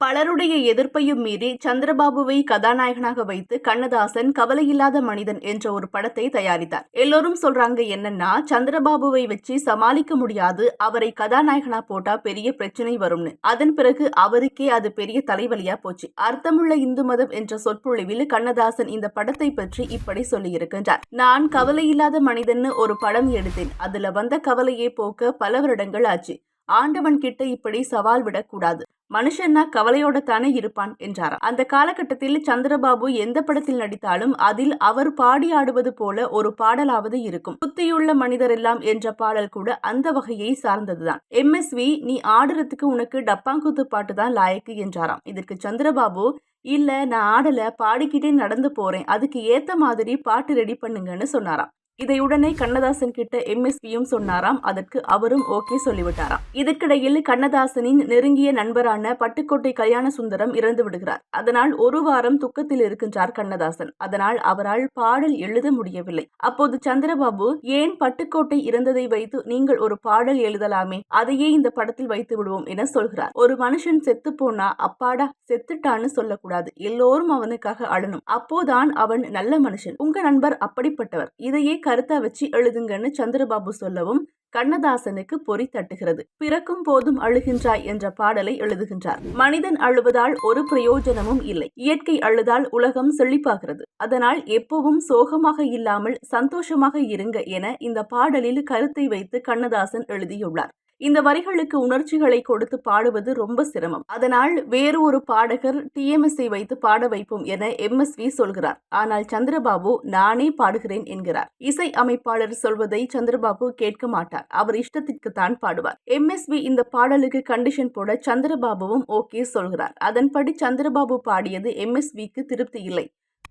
பலருடைய எதிர்ப்பையும் மீறி சந்திரபாபுவை கதாநாயகனாக வைத்து கண்ணதாசன் கவலையில்லாத மனிதன் என்ற ஒரு படத்தை தயாரித்தார். எல்லோரும் சொல்றாங்க என்னன்னா சந்திரபாபுவை வச்சு சமாளிக்க முடியாது அவரை கதாநாயகனா போட்டா பெரிய பிரச்சனை வரும்னு. அதன் பிறகு அவருக்கே அது பெரிய தலைவலியா போச்சு. அர்த்தமுள்ள இந்து மதம் என்ற சொற்பொழிவில் கண்ணதாசன் இந்த படத்தை பற்றி இப்படி சொல்லியிருக்கின்றார். நான் கவலையில்லாத மனிதன்னு ஒரு படம் எடுத்தேன். அதுல வந்த கவலையை போக்க பல வருடங்கள் ஆச்சு. ஆண்டவன் கிட்ட இப்படி சவால் விடக்கூடாது. மனுஷன்னா கவலையோட தானே இருப்பான் என்றாராம். அந்த காலகட்டத்தில் சந்திரபாபு எந்த படத்தில் நடித்தாலும் அதில் அவர் பாடி ஆடுவது போல ஒரு பாடலாவது இருக்கும். புத்தியுள்ள மனிதரெல்லாம் என்ற பாடல் கூட அந்த வகையை சார்ந்ததுதான். எம்எஸ்வி நீ ஆடுறதுக்கு உனக்கு டப்பாங்குத்து பாட்டு தான் லாயக்கு என்றாராம். இதற்கு சந்திரபாபு இல்ல நான் ஆடல பாடிக்கிட்டே நடந்து போறேன். அதுக்கு ஏத்த மாதிரி பாட்டு ரெடி பண்ணுங்கன்னு சொன்னாராம். இதை உடனே கண்ணதாசன் கிட்ட எம்எஸ்பியும் சொன்னாராம். அதற்கு அவரும் ஓகே சொல்லிவிட்டாராம். இதற்கிடையில் கண்ணதாசனின் நெருங்கிய நண்பரான பட்டுக்கோட்டை கல்யாண சுந்தரம் இறந்து விடுகிறார். அதனால் ஒரு வாரம் துக்கத்தில் இருக்கின்றார் கண்ணதாசன். அதனால் அவரால் பாடல் எழுத முடியவில்லை. அப்போது சந்திரபாபு ஏன் பட்டுக்கோட்டை இறந்ததை வைத்து நீங்கள் ஒரு பாடல் எழுதலாமே? அதையே இந்த படத்தில் வைத்து விடுவோம் என சொல்கிறார். ஒரு மனுஷன் செத்து போனா அப்பாடா செத்துட்டான்னு சொல்லக்கூடாது. எல்லோரும் அவனுக்காக அழணும். அப்போதான் அவன் நல்ல மனுஷன். உங்க நண்பர் அப்படிப்பட்டவர். இதையே கருத்தா வச்சு எழுதுங்கன்னு சந்திரபாபு சொல்லவும் கண்ணதாசனுக்கு பொறி தட்டுகிறது. பிறக்கும் போதும் அழுகின்றாய் என்ற பாடலை எழுதுகின்றார். மனிதன் அழுவதால் ஒரு பிரயோஜனமும் இல்லை. இயற்கை அழுதால் உலகம் செழிப்பாகிறது. அதனால் எப்பவும் சோகமாக இல்லாமல் சந்தோஷமாக இருங்க என இந்த பாடலில் கருத்தை வைத்து கண்ணதாசன் எழுதியுள்ளார். இந்த வரிகளுக்கு உணர்ச்சிகளை கொடுத்து பாடுவது ரொம்ப சிரமம். அதனால் வேறு ஒரு பாடகர் டிஎம்எஸ்ஐ வைத்து பாட வைப்போம் என எம்எஸ்வி சொல்கிறார். ஆனால் சந்திரபாபு நானே பாடுகிறேன் என்கிறார். இசை அமைப்பாளர் சொல்வதை சந்திரபாபு கேட்க மாட்டார். அவர் இஷ்டத்திற்கு தான் பாடுவார் எம்எஸ்வி இந்த பாடலுக்கு கண்டிஷன் போட சந்திரபாபுவும் ஓகே சொல்கிறார். அதன்படி சந்திரபாபு பாடியது எம்எஸ்விக்கு திருப்தி இல்லை.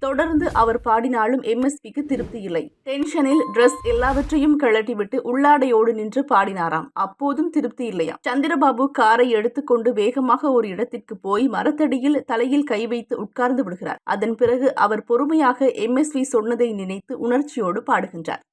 தொடர்ந்து அவர் பாடினாலும் எம்எஸ்பிக்கு திருப்தி இல்லை. டென்ஷனில் ட்ரெஸ் எல்லாவற்றையும் கழட்டிவிட்டு உள்ளாடையோடு நின்று பாடினாராம். அப்போதும் திருப்தி இல்லையா சந்திரபாபு காரை எடுத்துக்கொண்டு வேகமாக ஒரு இடத்திற்கு போய் மரத்தடியில் தலையில் கை வைத்து உட்கார்ந்து விடுகிறார். அதன் பிறகு அவர் பொறுமையாக எம்எஸ்வி சொன்னதை நினைத்து உணர்ச்சியோடு பாடுகின்றார்.